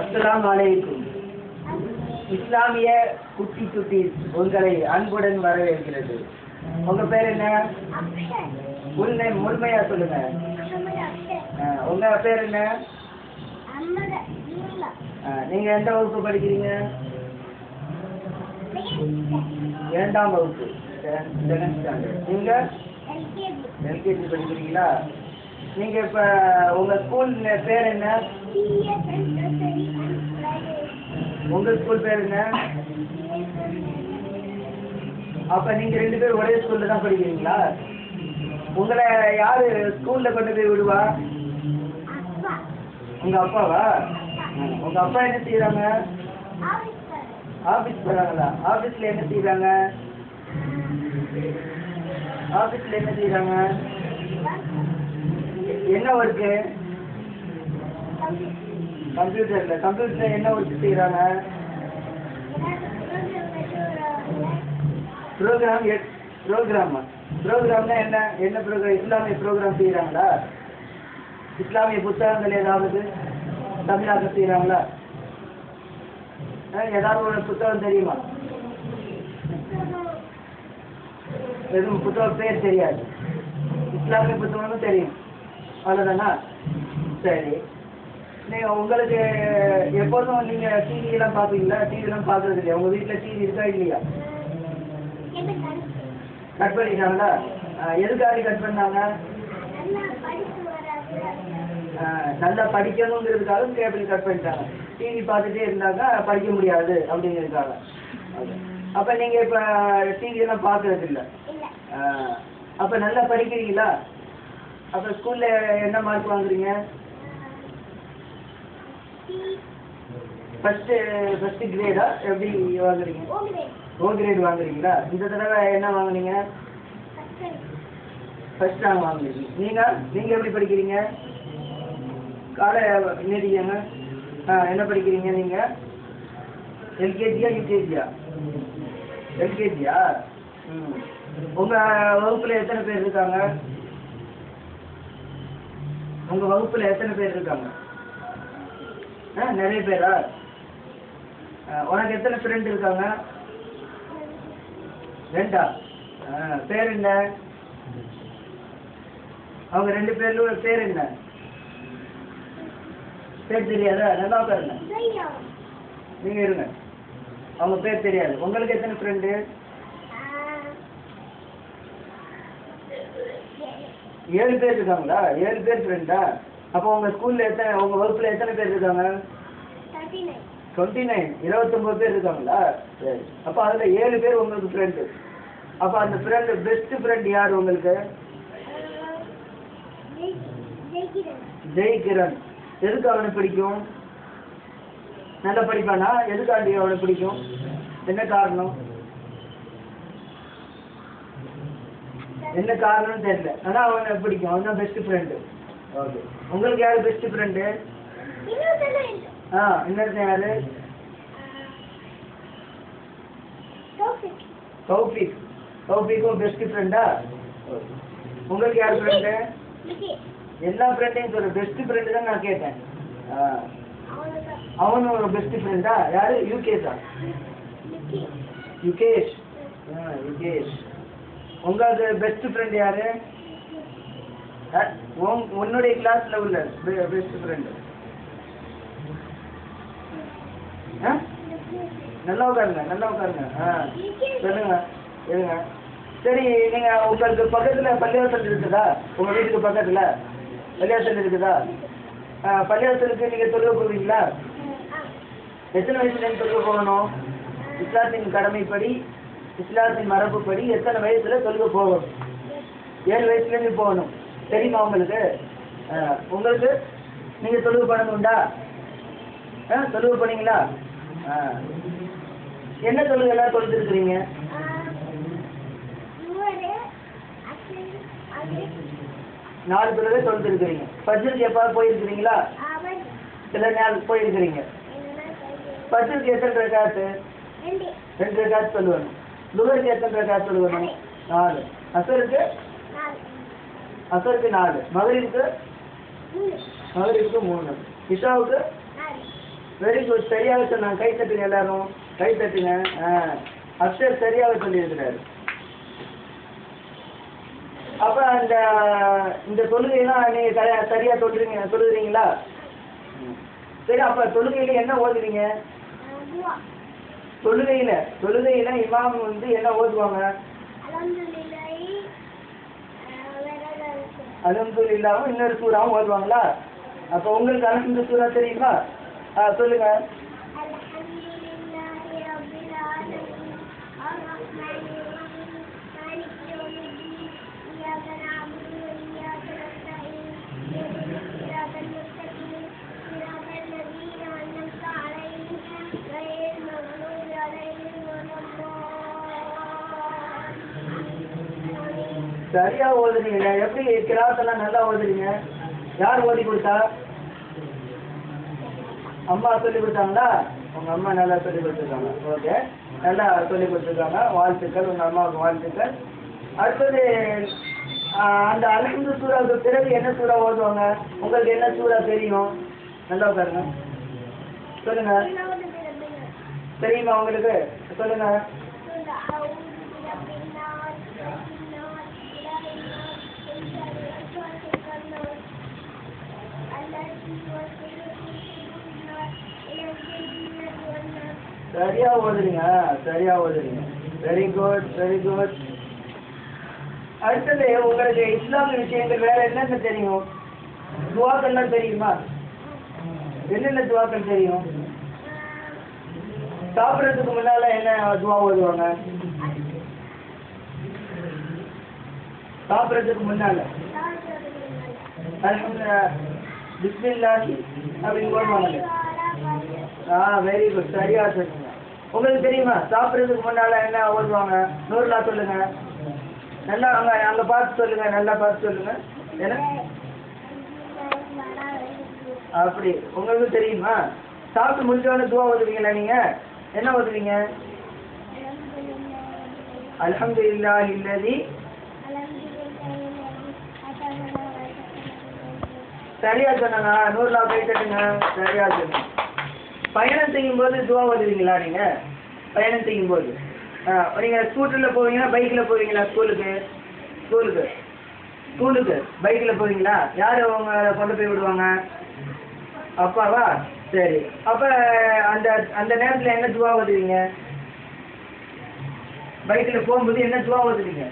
அஸ்லாம் வலைக்கும் இஸ்லாமிய குட்டி குட்டி உங்களை அன்புடன் வரவேற்கிறது. உங்க பேர் என்ன? உண்மை முழுமையா சொல்லுங்க. உங்க பேர் என்ன? நீங்க எந்த வகுப்பு படிக்கிறீங்க? இரண்டாம் வகுப்பு. நீங்க? எல்கேஜி படிக்கிறீங்களா? நீங்க இப்ப உங்க ஸ்கூல் பேர் என்ன? உங்க ஸ்கூல் பேர் என்ன? அப்ப நீங்க ரெண்டு பேரும் ஒரே ஸ்கூல்ல தான் படிக்கிறீங்களா? உங்களை யாரு ஸ்கூல்ல கொண்டு போய் விடுவா? உங்க அப்பாவா? உங்கள் உங்க அப்பா என்ன செய்யறாங்க ஆபீஸ் போறாங்களா? ஆபீஸ்ல என்ன செய்யறாங்க ஆபீஸ்ல என்ன செய்யறாங்க என்ன ஒர்க்கு கம்ப்யூட்டர்ல கம்ப்யூட்டர்ல என்ன ஒர்க் செய்யறாங்க ப்ரோக்ராம் ப்ரோக்ராமா ப்ரோக்ராம்னா என்ன? என்ன ப்ரோக்ராம் இஸ்லாமிய ப்ரோக்ராம் செய்யறாங்களா இஸ்லாமிய புத்தகங்கள் ஏதாவது? தமிழாக்க செய்யறாங்களா ஏதாவது ஒரு புத்தகம் தெரியுமா? எதுவும் புத்தகம் பேர் தெரியாது. இஸ்லாமிய புத்தகம்னு தெரியும். அவ்வளோதானா சரி. நீங்கள் உங்களுக்கு எப்போதும் நீங்கள் டிவி எல்லாம் பாப்பீங்களா டிவி இல்லையா? உங்கள் வீட்டில் டிவி இருக்கா இல்லையா? கட் பண்ணிட்டாங்களா? எதுக்காக கட் பண்ணாங்க? நல்லா படிக்கணுங்கிறதுக்காக கேபிள் கட் பண்ணிட்டாங்க. டிவி பார்த்துட்டே இருந்தாங்க படிக்க முடியாது அப்படிங்கிறதுக்காக. அப்போ நீங்கள் இப்போ டிவியெல்லாம் பார்க்கறது இல்லை? அப்போ நல்லா படிக்கிறீங்களா? அப்ப ஸ்கூல்ல என்ன மார்க் வாங்குறீங்க? ஃபர்ஸ்ட் ஃபர்ஸ்ட் கிரேடா எப்படி வாங்குறீங்க? ஓ கிரேட் வாங்குறீங்களா? இந்த தடவை என்ன வாங்குனீங்க? ஃபர்ஸ்ட் ரேங்க் வாங்குறீங்க நீங்க? நீங்க எப்படி படிக்கிறீங்க? காலை என்னடிங்க ஆ என்ன படிக்கிறீங்க நீங்க? எல்கேஜியா யூகேஜியா எல்கேஜியா ம். உங்க வகுப்புல எத்தனை பேர் இருக்காங்க? உங்க வகுப்புல எத்தனை பேர் இருக்காங்க? ஆ நிறைய பேரா? ஆ, உனக்கு எத்தனை ஃப்ரெண்ட் இருக்காங்க? ரெண்டா? ஆ, பேர் என்ன? அவங்க ரெண்டு பேர்ல பேர் என்ன? பேர் தெரியாதா? நல்லா உட்காருங்க. நீங்க இருங்க. அவங்க பேர் தெரியாது. உங்களுக்கு எத்தனை ஃப்ரெண்டு ஏழு பேர் இருக்காங்களா? ஏழு பேர் ஃப்ரெண்டா அப்போ உங்க ஸ்கூல்ல எத்தனை உங்க வகுப்புல எத்தனை பேர் இருக்காங்க? டுவெண்ட்டி நைன் இருபத்தொம்போது பேர் இருக்காங்களா? சரி. அப்போ அதுல ஏழு பேர் உங்களுக்கு ஃப்ரெண்டு அப்போ அந்த ஃப்ரெண்டு பெஸ்ட் ஃப்ரெண்ட் யார் உங்களுக்கு? ஜெய்கிரண். எதுக்கு அவனை பிடிக்கும்? நல்லா படிப்பானா? எதுக்காண்டி அவனை பிடிக்கும்? என்ன காரணம்? என்ன காரணம்னு தெரியல. ஆனா அவனை பிடிக்கும். அவன் தான் பெஸ்ட் ஃப்ரெண்டு ஓகே. உங்களுக்கு யாரு பெஸ்ட் ஃப்ரெண்டு ஆ இன்னொருத்தன் யாரு? கௌஃபிக் கௌஃபிக்கும் பெஸ்ட் ஃப்ரெண்டா உங்களுக்கு யார் ஃப்ரெண்டு எல்லா ஃப்ரெண்டையும் சொல்ல. பெஸ்ட் ஃப்ரெண்டு தான் நான் கேட்டேன். ஆ. அவனும் ஒரு பெஸ்ட் ஃப்ரெண்டா யாரு? யூகேஷா? யுகேஷ். ஆ யுகேஷ். உங்களுக்கு பெஸ்ட் ஃப்ரெண்ட் யாரு? உன்- உன்னுடைய கிளாஸ்ல உள்ள பெஸ்ட் ஃப்ரெண்டு நல்லா உட்காருங்க நல்லா உட்காருங்க. ஆ சொல்லுங்க இருங்க. சரி நீங்க உங்களுக்கு பக்கத்துல பள்ளிவாசல் இருக்குதா? உங்க வீட்டுக்கு பக்கத்துல? பள்ளிவாசல் இருக்குதா? ஆ, பள்ளிவாசலுக்கு நீங்க தொழுக போவீங்களா? எத்தனை வயசுல இருந்து போகணும்? இஸ்லாத்தின் கடமைப்படி இஸ்லாத்தின் மரபுப்படி எத்தனை வயசுல தொழுக போகணும் ஏழு வயசுல இருந்து போகணும். தெரியுமா உங்களுக்கு? ஆ, உங்களுக்கு? நீங்க தொழுக பண்ணணும்டா ஆ தொழுக பண்ணீங்களா? ஆ. என்ன தொழுகை எல்லாம் தொழுதுருக்குறீங்க? நாலு தொழுகை தொழுதுருக்குறீங்க. பஜ்ருக்கு எப்பாவது போயிருக்கிறீங்களா? சில நாள் போயிருக்கிறீங்க. பஜ்ருக்கு எத்தனை ரகாத்து ரெண்டு. ரகாத்து சொல்லுவேன் துகருக்கு எத்தனை ரகாத்து சொல்லுவேன் நாலு. அசருக்கு? அசருக்கு நாலு. மகரிவுக்கு மகரிவுக்கு மூணு. இஷாவுக்கு? வெரி குட் சரியாக சொன்னாங்க. கை தட்டுங்க எல்லாரும். கை தட்டுங்க. ஆ. அக்ஷர் சரியாக சொல்லியிருக்கிறாரு. அப்ப அந்த இந்த தொழுகையெல்லாம் நீங்க சரியா சரியா சொல்றீங்க சொல்லுறீங்களா சரி அப்ப தொழுகையில என்ன ஓதுறீங்க தொழுகையில தொழுகையில இமாம் வந்து என்ன ஓதுவாங்க? அலமது இல்லாம இன்னொரு சூறாவும் ஓதுவாங்களா? அப்ப உங்களுக்கு அலமது சூறா தெரியுமா? ஆ சொல்லுங்க. சரியா ஓதுறீங்க. எப்படி கிராத்தெல்லாம் நல்லா ஓதுறீங்க? யார் ஓதி கொடுத்தா? அம்மா சொல்லி கொடுத்தாங்களா? உங்க அம்மா நல்லா சொல்லி கொடுத்துருக்காங்க. ஓகே. நல்லா சொல்லி கொடுத்துருக்காங்க. வாழ்த்துக்கள். உங்க அம்மாவுக்கு வாழ்த்துக்கள். அடுத்தது அந்த அலமது சூறாவுக்கு பிறகு என்ன சூறா ஓதுவாங்க? உங்களுக்கு என்ன சூறா தெரியும்? நல்லா பாருங்க சொல்லுங்க. தெரியுமா உங்களுக்கு? சொல்லுங்க. சரியா ஓதுறீங்க சரியா ஓதுறீங்க. வெரி குட் வெரி குட் அடுத்தது உங்களுக்கு இஸ்லாமிய விஷயங்கள் வேற என்னென்ன தெரியும்? துவாக்கள்லாம் தெரியுமா? என்னென்ன துவாக்கள் தெரியும்? சாப்பிட்றதுக்கு முன்னால என்ன துவா ஓதுவாங்க? சாப்பிட்றதுக்கு முன்னால. அல்ஹம்துலில்லாஹ். பிஸ்மில்லாஹி அப்படின்னு ஓடுவாங்க ஆ வெரி குட் சரியா சொன்னீங்க. உங்களுக்கு தெரியுமா? சாப்பிட்றதுக்கு முன்னால என்ன ஓடுவாங்க? நூறுலா சொல்லுங்க. நல்லா அங்க அங்க பார்த்து சொல்லுங்க நல்லா பார்த்து சொல்லுங்க. என்ன? அப்படி. உங்களுக்கு தெரியுமா? சாப்பிட்டு முடிஞ்சவனே துவா ஓதுவீங்களா நீங்க? என்ன ஓதுவீங்க? இல்லா இல்லதி சரியா சொன்னாங்க நூறுலா கை தட்டுங்க. சரியா சொன்னீங்க பயணம் செய்யும்போது துவா ஓதுவீங்களா நீங்க? பயணம் செய்யும்போது. ஆ, நீங்க ஸ்கூட்டர்ல போவீங்களா பைக்ல போவீங்களா ஸ்கூலுக்கு ஸ்கூலுக்கு ஸ்கூலுக்கு பைக்ல போவீங்களா? யார் அவங்க கொண்டு போய் விடுவாங்க? அப்பாவா? சரி. அப்ப அந்த அந்த நேரத்துல என்ன துவா ஓதுவீங்க பைக்கில் போகும்போது என்ன துவா ஓதுவீங்க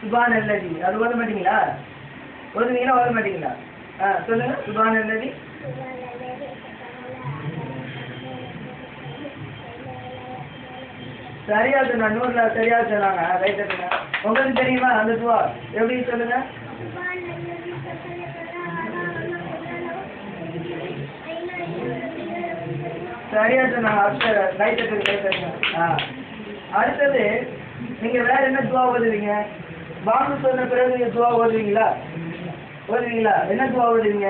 சுபான் அல்லதி அது ஓத மாட்டீங்களா? ஓதுவீங்களா ஓத மாட்டீங்களா? சொல்லுங்க. சுபான் அல்லதி சரியா சொன்னா நூறுல சரியா சொன்னாங்க. ரைட் உங்களுக்கு தெரியுமா அந்த துவா எப்படி சொல்லுங்க? சரியா சொன்னாங்க. அக்ஷர ரைட் ரைட் ஆ. அடுத்தது நீங்க வேற என்ன துவா ஓதுவீங்க? பாம்பு சொன்ன பிறகு நீங்க துவா ஓதுவீங்களா? ஓதுவீங்களா என்ன துவா ஓதுவீங்க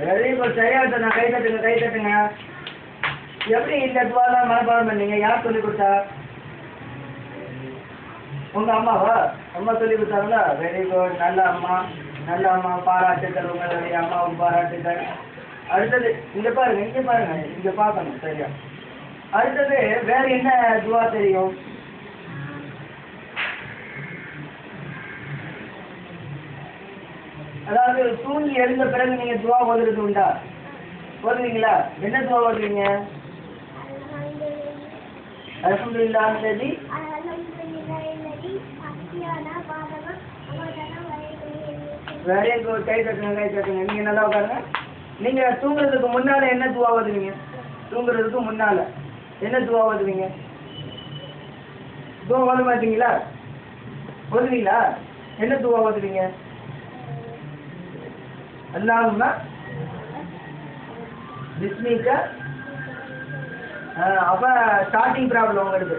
வெரி குட் சரியா கை தட்டுங்க கை தட்டுங்க. எப்படி இந்த துவாலாம் மனப்பாடம் பண்ணீங்க? யார் சொல்லி கொடுத்தா? உங்க அம்மாவா? அம்மா சொல்லி கொடுத்தாங்களா? வெரி குட் நல்ல அம்மா. நல்ல அம்மா பாராட்டுதல் உங்களுடைய அம்மாவும் பாராட்டுதல் அடுத்தது இங்க பாருங்க இங்க பாருங்க இங்க பார்க்கணும் சரியா? அடுத்தது வேற என்ன துவா தெரியும்? அதாவது தூங்கி எழுந்த பிறகு நீங்க துவா ஓதுறது உண்டா? ஓதுவீங்களா? என்ன துவா ஓதுவீங்க? அல்ஹம்துலில்லாஹ் வெரி குட் கை தட்டுங்க கை தட்டுங்க. நீங்க நல்லா உட்காருங்க. நீங்க தூங்குறதுக்கு முன்னால என்ன துவா ஓதுவீங்க? தூங்குறதுக்கு முன்னால என்ன துவா ஓதுவீங்க? துவா ஓத மாட்டீங்களா? ஓதுவீங்களா? என்ன துவா ஓதுவீங்க? அல்லாஹும்ம. பிஸ்மிக்க. அப்ப ஸ்டார்டிங் ப்ராப்ளம் உங்களுக்கு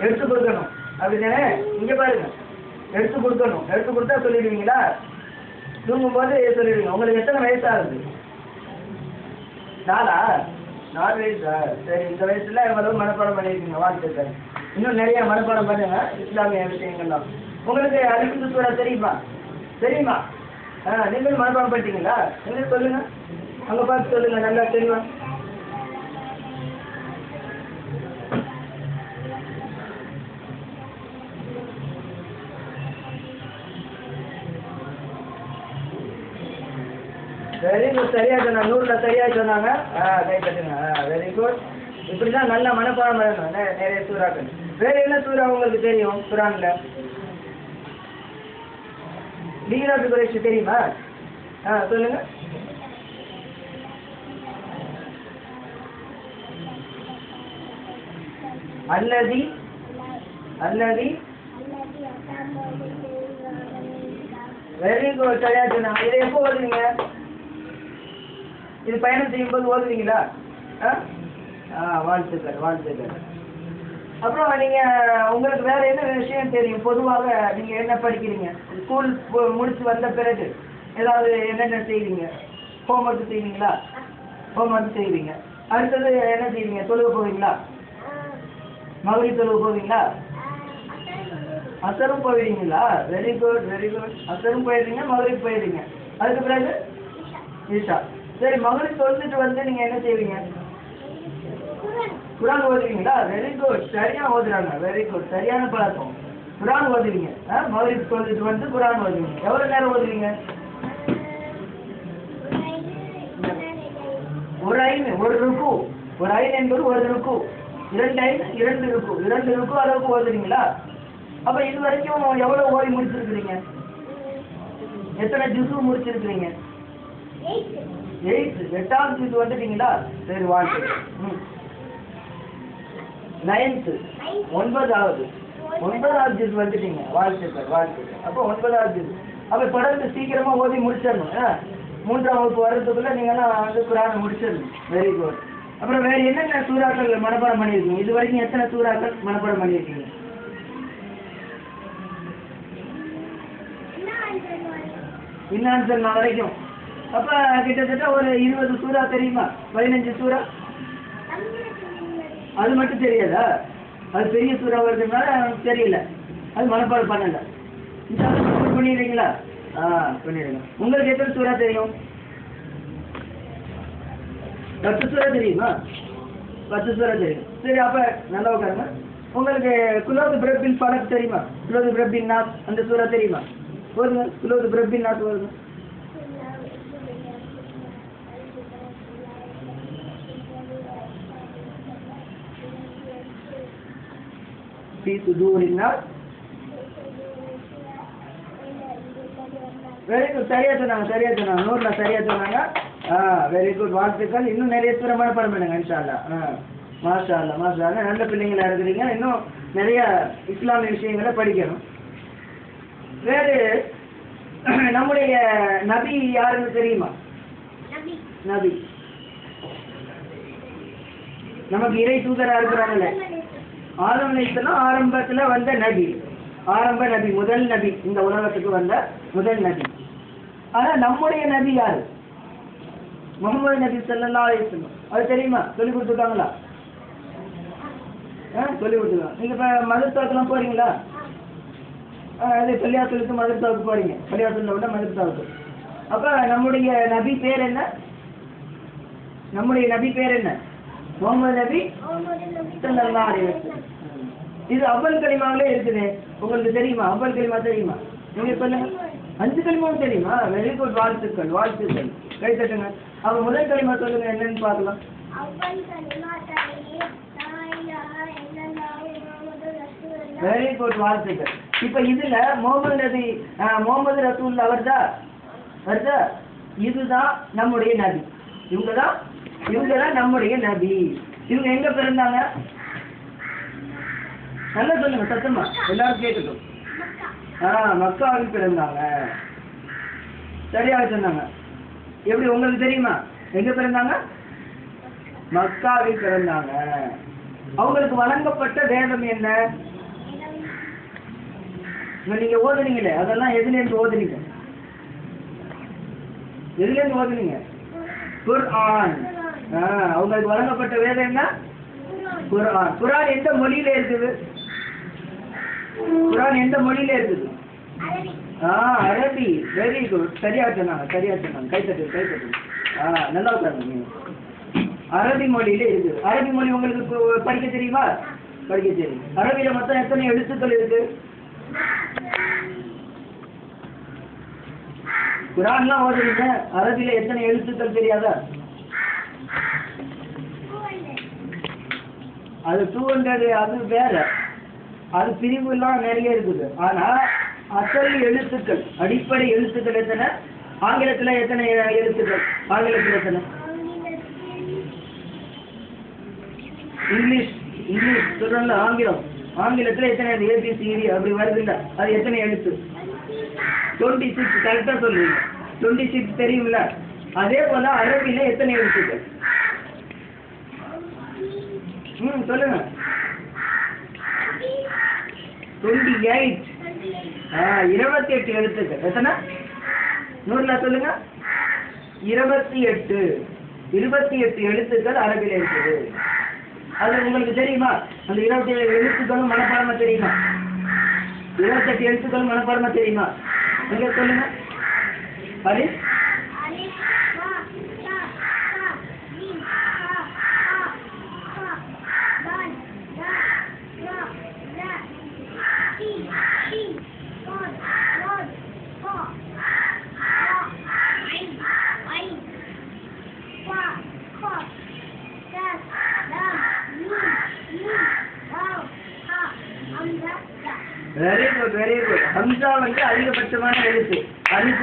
எடுத்து கொடுக்கணும். அப்படிதானே? இங்க பாருங்க. எடுத்து கொடுக்கணும். எடுத்து கொடுத்தா சொல்லிடுவீங்களா? தூங்கும்போது சொல்லிடுங்க. உங்களுக்கு எத்தனை வயசு ஆகுது நாலா? நாலு வயசா? சரி இந்த வயசுல எவ்வளவு மனப்பாடம் பண்ணியிருக்கீங்க வாழ்த்துக்கள். இன்னும் நிறைய மனப்பாடம் பண்ணுங்க இஸ்லாமிய விஷயங்கள்லாம். உங்களுக்கு அலிகுந்து சூறா தெரியுமா? தெரியுமா? ஆ நீங்களும் மனப்பாடம் பண்ணிட்டீங்களா? நீங்க சொல்லுங்க. அங்க பார்த்து சொல்லுங்க நல்லா தெரியுமா? வெரி குட் சரியா சொன்னாங்க நூறுல சரியா சொன்னாங்க. ஆ கை தட்டுங்க. ஆ வெரி குட் இப்படிதான் நல்ல மனப்பாடம் பண்ணணும். நிறைய சூறாக்கள். வேற என்ன சூறா உங்களுக்கு தெரியும்? குரான்ல? லீலாத்து குறைச்சி தெரியுமா? ஆ சொல்லுங்க. அல்லதி அல்லதி. வெரி குட் சரியா சொன்னாங்க இதை எப்போ வருவீங்க இது பயணம் செய்யும்போது ஓதுவீங்களா? ஆ? ஆ வாழ்த்துக்கள் வாழ்த்துக்கள். அப்புறம் நீங்க உங்களுக்கு வேற என்ன விஷயம் தெரியும்? பொதுவாக நீங்க என்ன படிக்கிறீங்க? ஸ்கூல் முடிச்சு வந்த பிறகு ஏதாவது என்னென்ன செய்வீங்க? ஹோம்ஒர்க் செய்வீங்களா? ஹோம்ஒர்க் செய்வீங்க. அடுத்தது என்ன செய்வீங்க? தொழுக போவீங்களா? மகரி தொழுக போவீங்களா? அசரும் போயிடுவீங்களா? வெரி குட் வெரி குட் அசரும் போயிடுறீங்க மகரி போயிடுறீங்க அதுக்கு பிறகு ஈஷா சரி மகரி சொல்லிட்டு வந்து நீங்க என்ன செய்வீங்க? குரான் ஓதுவீங்களா? வெரி குட் சரியா ஓதுறாங்க. வெரி குட் சரியான பழக்கம். குரான் ஓதுவீங்க. ஆ மகரிப் தொழுதுட்டு வந்து குரான் ஓதுவீங்க. எவ்வளவு நேரம் ஓதுவீங்க? ஒரு ஐன் ஒரு ருக்கு. ஒரு ஐன் என்பது ஒரு ருக்கு. இரண்டு ஐன் இரண்டு ருக்கு. இரண்டு ருக்கு அளவுக்கு ஓதுறீங்களா அப்ப இது வரைக்கும் எவ்வளவு ஓதி முடிச்சிருக்கிறீங்க? எத்தனை ஜுசு முடிச்சிருக்கிறீங்க? எயிட் எட்டாவது ஜுசு வந்துட்டீங்களா? சரி வாழ்த்து ம். நைன்த்து ஒன்பதாவது. ஒன்பதாவது ஜூஸ் வந்துட்டீங்க. வாழ்த்துக்கள் வாழ்த்துக்கள் அப்போ ஒன்பதாவது ஜூஸ் அப்போ தொடர்ந்து சீக்கிரமா ஓதி முடிச்சிடணும்? மூன்றாம் வகுப்பு வர்றதுக்குள்ள நீங்கெல்லாம் வந்து குரானை முடிச்சிடணும். வெரி குட் அப்புறம் வேற என்னென்ன சூறாக்கள் மனப்பாடம் பண்ணியிருக்கீங்க? இது வரைக்கும் எத்தனை சூறாக்கள் மனப்பாடம் பண்ணியிருக்கீங்க? இன்னான்சல் வரைக்கும். அப்ப கிட்டத்தட்ட ஒரு இருபது சூறா தெரியுமா? பதினஞ்சு சூறா? அது மட்டும் தெரியாதா? அது பெரிய சூறா வருதுனால தெரியல. அது மனப்பாடம் பண்ணல. பண்ணிடுறீங்களா ஆ பண்ணிடுங்க உங்களுக்கு எத்தனை சூறா தெரியும்? பத்து சூறா தெரியுமா? பத்து சூறா தெரியும். சரி அப்ப நல்லா உட்காருங்க. உங்களுக்கு குலோது பிரபின் படம் தெரியுமா? குலோது பிரபின் நாத் அந்த சூறா தெரியுமா? போதுங்க. குலோது பிரபின் நாத் வருங்க في صدور الناس வெரி குட் சரியா சொன்னாங்க சரியா சொன்னாங்க நூறுல சரியா சொன்னாங்க ஆ வெரி குட் வாழ்த்துக்கள் இன்னும் நிறைய தூரம் மனப்பாடம் பண்ணுங்க இன்ஷால்லா ஆ மாஷா அல்லா மாஷா அல்லா நல்ல பிள்ளைங்களா இருக்கிறீங்க இன்னும் நிறைய இஸ்லாமிய விஷயங்களை படிக்கணும் வேறு நம்முடைய நபி யாருன்னு தெரியுமா நபி நமக்கு இறை தூதரா இருக்கிறாங்கல்ல ஆதம் அலைஹிஸ்ஸலாம் ஆரம்பத்தில் வந்த நபி. ஆரம்ப நபி முதல் நபி. இந்த உலகத்துக்கு வந்த முதல் நபி. ஆனால் நம்முடைய நபி யாரு? முகமது நபி ஸல்லல்லாஹு அலைஹி அது தெரியுமா? சொல்லி கொடுத்துருக்காங்களா? ஆ சொல்லி கொடுத்துருக்காங்க. நீங்கள் இப்போ மதுத்தாக்கெல்லாம் போகிறீங்களா ஆ, அது பள்ளியாசலுக்கு மதரசாவுக்கு போறீங்க. பள்ளியாசலில் விட மதரசாவுக்கு. அப்போ நம்முடைய நபி பேர் என்ன? நம்முடைய நபி பேர் என்ன? முகமது நபி வஸல்லம். இது அவ்வல் கலிமாவிலே இருக்குது. உங்களுக்கு தெரியுமா? அவ்வல் கலிமா தெரியுமா? நீங்க சொல்லுங்க அஞ்சு கலிமாவும் தெரியுமா? வெரி குட் வாழ்த்துக்கள் வாழ்த்துக்கள். கை தட்டுங்க. அப்ப முதல் கலிமா சொல்லுங்க என்னன்னு பார்க்கலாம். வெரி குட் வாழ்த்துக்கள். இப்ப இதுல முகமது நபி முகமது ரசூல் அவர்தா வருதா? இதுதான் நம்முடைய நபி. இவங்க தான் இவங்க தான் நம்முடைய நபி. இவங்க எங்க பிறந்தாங்க? நல்லா சொல்லுங்க சத்தமா. எல்லாரும் கேட்டுக்கும் ஆ மக்காவில் பிறந்தாங்க. சரியாக சொன்னாங்க. எப்படி உங்களுக்கு தெரியுமா? எங்க பிறந்தாங்க? மக்காவில் பிறந்தாங்க. அவங்களுக்கு வழங்கப்பட்ட வேதம் என்ன? நீங்க ஓதுனீங்களே அதெல்லாம் எதுல இருந்து ஓதுனீங்க? எதுல இருந்து ஓதுனீங்க? குர்ஆன். ஆ, வழங்கப்பட்ட வேதம் என்ன? குரான் குரான் எந்த மொழியில இருக்குது? குரான் எந்த மொழியில இருக்குது? ஆ அரபி. வெரி குட் சரியா சொன்னாங்க சரியா சொன்னாங்க. கைத்தட்டு கைத்தட்டு ஆ நல்லா உட்காருங்க. நீங்க அரபி மொழியில இருக்குது. அரபி மொழி உங்களுக்கு படிக்க தெரியுமா? படிக்க தெரியும். அரபியில மொத்தம் எத்தனை எழுத்துக்கள் இருக்கு? குரான்லாம் ஓதுறீங்க? அரபியில எத்தனை எழுத்துக்கள் தெரியாதா? அது டூ ஹண்ட்ரட் அது வேற. அது பிரிவுலாம் நிறைய இருக்குது. ஆனா அசல் எழுத்துக்கள் அடிப்படை எழுத்துக்கள் எத்தனை? ஆங்கிலத்துல எத்தனை எழுத்துக்கள்? ஆங்கிலத்துல எத்தனை? இங்கிலீஷ் இங்கிலீஷ் சொல்றோம்ல ஆங்கிலம். ஆங்கிலத்துல எத்தனை ஏபிசிடி அப்படி வருது அது எத்தனை எழுத்து? டுவெண்ட்டி சிக்ஸ் கரெக்டா சொல்றீங்க. டுவெண்ட்டி சிக்ஸ் தெரியும்ல. அதே போல அரபியில எத்தனை எழுத்துக்கள்? ம் சொல்லுங்க. டுவெண்ட்டி எயிட் ஆ இருபத்தி எட்டு எழுத்துக்கள். எத்தனை? நூறுல சொல்லுங்க. இருபத்தி எட்டு இருபத்தி எட்டு எழுத்துக்கள் அரபில இருக்குது. அது உங்களுக்கு தெரியுமா? அந்த இருபத்தி ஏழு எழுத்துக்களும் மனப்பாடமா தெரியுமா? இருபத்தெட்டு எழுத்துக்களும் மனப்பாடமா தெரியுமா? எங்க சொல்லுங்க? அது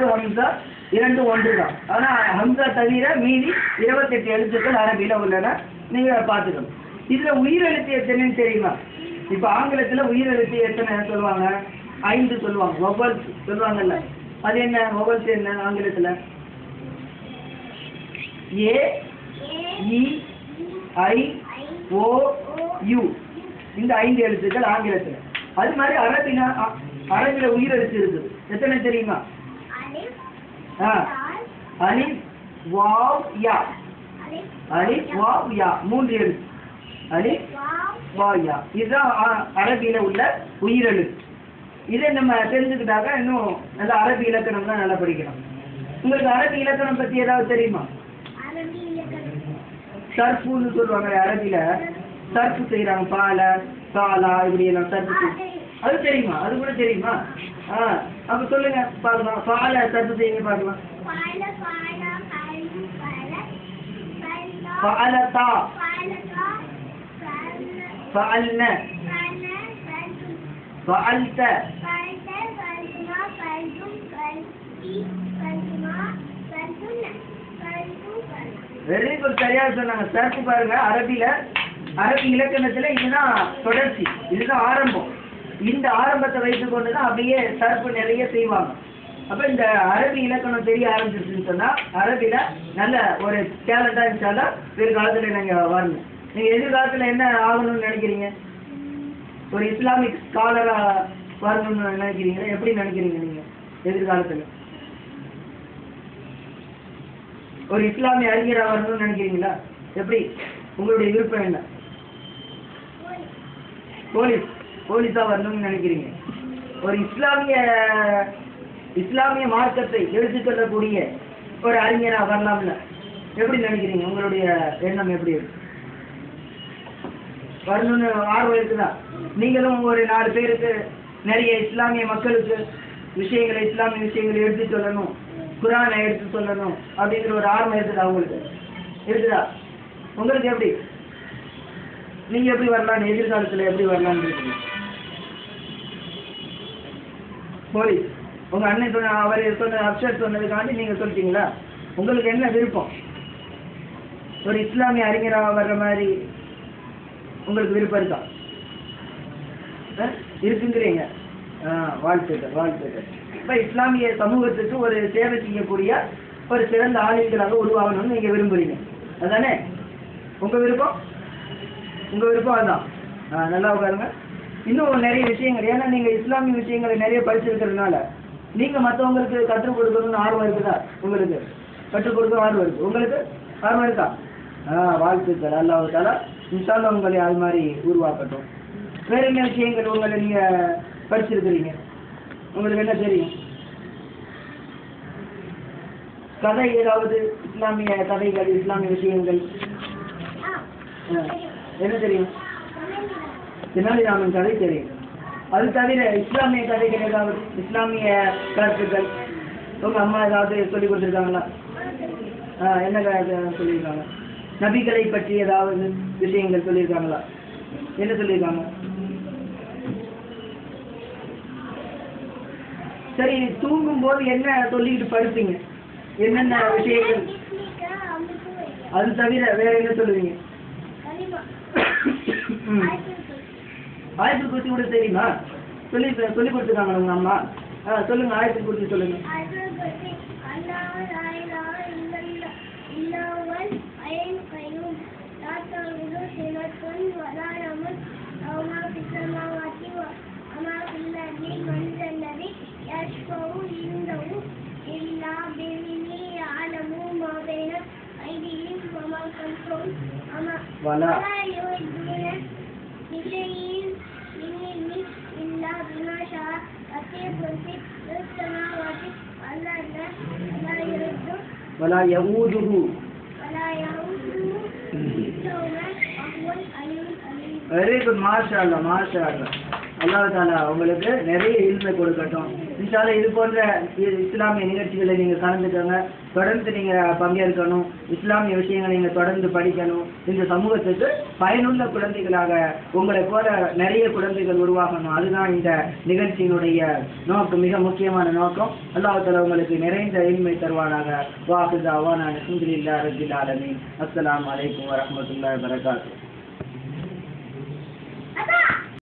அலிஃபு ஹம்சா இரண்டு ஒன்று தான். ஆனால் ஹம்சா தவிர மீதி இருபத்தெட்டு எழுத்துக்கள் அரபியில் உள்ளன. நீங்கள் பார்த்துக்கணும். இதுல உயிரெழுத்து எத்தனைன்னு தெரியுமா? இப்போ ஆங்கிலத்துல உயிரெழுத்து எத்தனை சொல்லுவாங்க? ஐந்து சொல்லுவாங்க. ஒவ்வொல்ஸ் சொல்லுவாங்கல்ல. அது என்ன? ஒவ்வொல்ஸ் என்ன ஆங்கிலத்துல? A E I O U. இந்த ஐந்து எழுத்துக்கள் ஆங்கிலத்தில். அது மாதிரி அரபினா அ- உயிரெழுத்து இருக்குது. எத்தனை தெரியுமா? ஆ. வாவ் யா. அலிஃப் வாவ் யா. மூன்று எழுத்து. அலிஃப் வாவ் யா. இதுதான் அ- அரபியில உள்ள உயிரெழுத்து. இதை நம்ம தெரிஞ்சுக்கிட்டாக்க இன்னும் நல்ல அரபி இலக்கணம் தான் நல்லா படிக்கணும். உங்களுக்கு அரபி இலக்கணம் பத்தி ஏதாவது தெரியுமா? சர்ஃபுன்னு சொல்லுவாங்க அரபியில். சர்ஃபு செய்யறாங்க பாலை காலா இப்படி எல்லாம் சர்ஃபு அது தெரியுமா? அது கூட தெரியுமா? ஆ. அப்ப சொல்லுங்க பார்க்கலாம் பால சர்ஃபு செய்யுங்க பார்க்கலாம் فعلتا فعلنا فعلت வெரி குட் சரியா சொன்னாங்க சர்ஃபு பாருங்க அரபில அரபி இலக்கணத்துல இதுதான் தொடர்ச்சி இதுதான் ஆரம்பம் இந்த ஆரம்பத்தை வைத்துக் கொண்டு தான் அப்படியே சர்ஃபு நிறைய செய்வாங்க. அப்ப இந்த அரபி இலக்கணம் தெரிய ஆரம்பிச்சிருச்சுன்னு சொன்னா அரபில நல்ல ஒரு டேலண்டா இருந்தாலும் பிற்காலத்துல நீங்க வரணும். நீங்க எதிர்காலத்துல என்ன ஆகணும்னு நினைக்கிறீங்க? ஒரு இஸ்லாமிக் ஸ்காலரா வரணும்னு நினைக்கிறீங்க எப்படி நினைக்கிறீங்க நீங்க எதிர்காலத்துல? ஒரு இஸ்லாமிய அறிஞரா வரணும்னு நினைக்கிறீங்களா? எப்படி? உங்களுடைய விருப்பம் என்ன? போலீஸ். போலீஸா வரணும்னு நினைக்கிறீங்க? ஒரு இஸ்லாமிய இஸ்லாமிய மார்க்கத்தை எடுத்துக்கொள்ளக்கூடிய ஒரு அறிஞரா வரலாம்ல. எப்படி நினைக்கிறீங்க? உங்களுடைய எண்ணம் எப்படி இருக்கு? வரணும்னு ஆர்வம் இருக்குதா? நீங்களும் ஒரு நாலு பேருக்கு நிறைய இஸ்லாமிய மக்களுக்கு விஷயங்களை இஸ்லாமிய விஷயங்களை எடுத்து சொல்லணும். குரானை எடுத்து சொல்லணும் அப்படிங்கிற ஒரு ஆர்வம் இருக்குதா உங்களுக்கு? இருக்குதா? உங்களுக்கு எப்படி? நீங்க எப்படி வரலாம்னு எதிர்காலத்துல எப்படி வரலாம்னு இருக்கீங்க போலீஸ் உங்க அண்ணன் சொன்ன அவர் சொன்ன அப்சர் சொன்னதுக்காண்டி நீங்க சொல்லிட்டீங்களா? உங்களுக்கு என்ன விருப்பம்? ஒரு இஸ்லாமிய அறிஞராக வர்ற மாதிரி உங்களுக்கு விருப்பம் இருக்கா? இருக்குங்கிறீங்க. ஆ வாழ்த்துக்கள் வாழ்த்துக்கள். இப்ப இஸ்லாமிய சமூகத்துக்கு ஒரு சேவை செய்யக்கூடிய ஒரு சிறந்த ஆளுங்களாக உருவாகணும்னு நீங்க விரும்புறீங்க. அதானே? உங்க விருப்பம்? உங்க விருப்பம் அதான். ஆ, நல்லா உட்காருங்க. இன்னும் நிறைய விஷயங்கள். ஏன்னா நீங்க இஸ்லாமிய விஷயங்களை நிறைய படிச்சிருக்கிறதுனால நீங்க மற்றவங்களுக்கு கற்றுக் கொடுக்கணும்னு ஆர்வம் இருக்குதா? உங்களுக்கு. கற்றுக் கொடுக்க ஆர்வம் இருக்கு. உங்களுக்கு ஆர்வம் இருக்கா? ஆ வாழ்த்துக்கள். அல்லாஹ் தாலா இன்ஷால்லா உங்களை அது மாதிரி உருவாக்கட்டும். வேற என்ன விஷயங்கள் உங்களை நீங்க படிச்சிருக்கிறீங்க? உங்களுக்கு என்ன தெரியும்? கதை ஏதாவது? இஸ்லாமிய கதைகள் இஸ்லாமிய விஷயங்கள். ஆ, என்ன தெரியும்? தெனாலிராமன் கதை தெரியும். அது தவிர இஸ்லாமிய கதைகள் ஏதாவது இஸ்லாமிய கருத்துக்கள்? உங்க அம்மா ஏதாவது சொல்லி கொடுத்துருக்காங்களா? என்ன சொல்லியிருக்காங்க? நபிகளை பற்றி ஏதாவது விஷயங்கள் சொல்லியிருக்காங்களா? என்ன சொல்லியிருக்காங்க? சரி தூங்கும் போது என்ன சொல்லிக்கிட்டு படுப்பீங்க? என்னென்ன விஷயங்கள்? அது தவிர வேற என்ன சொல்லுவீங்க. ஆயத்தில் குறித்து கூட தெரியுமா சொல்லி சொல்லி கொடுத்துருக்காங்க உங்க அம்மா ஆ சொல்லுங்க ஆயத்தில் குறித்து சொல்லுங்க ولا يودون بشيء شاء أطيب في السماوات والأرض ولا يرد ولا يؤوده ولا يؤوده أريد ما شاء الله ما شاء الله அல்லா தாலா உங்களுக்கு நிறைய இல்மை கொடுக்கட்டும். இன்ஷால்லா இது போன்ற இஸ்லாமிய நிகழ்ச்சிகளை நீங்க கலந்துக்கோங்க. தொடர்ந்து நீங்க பங்கேற்கணும். இஸ்லாமிய விஷயங்களை நீங்க தொடர்ந்து படிக்கணும். இந்த சமூகத்துக்கு பயனுள்ள குழந்தைகளாக உங்களை போல நிறைய குழந்தைகள் உருவாகணும். அதுதான் இந்த நிகழ்ச்சியினுடைய நோக்கம் மிக முக்கியமான நோக்கம். அல்லாஹால உங்களுக்கு நிறைந்த இன்மை தருவானாக. வாக்குதா அவான அலமதுல்லா ரபில் ஆலமீன். அஸ்ஸலாமு அலைக்கும் வரஹ்மத்துல்லாஹி வபரகாத்துஹு.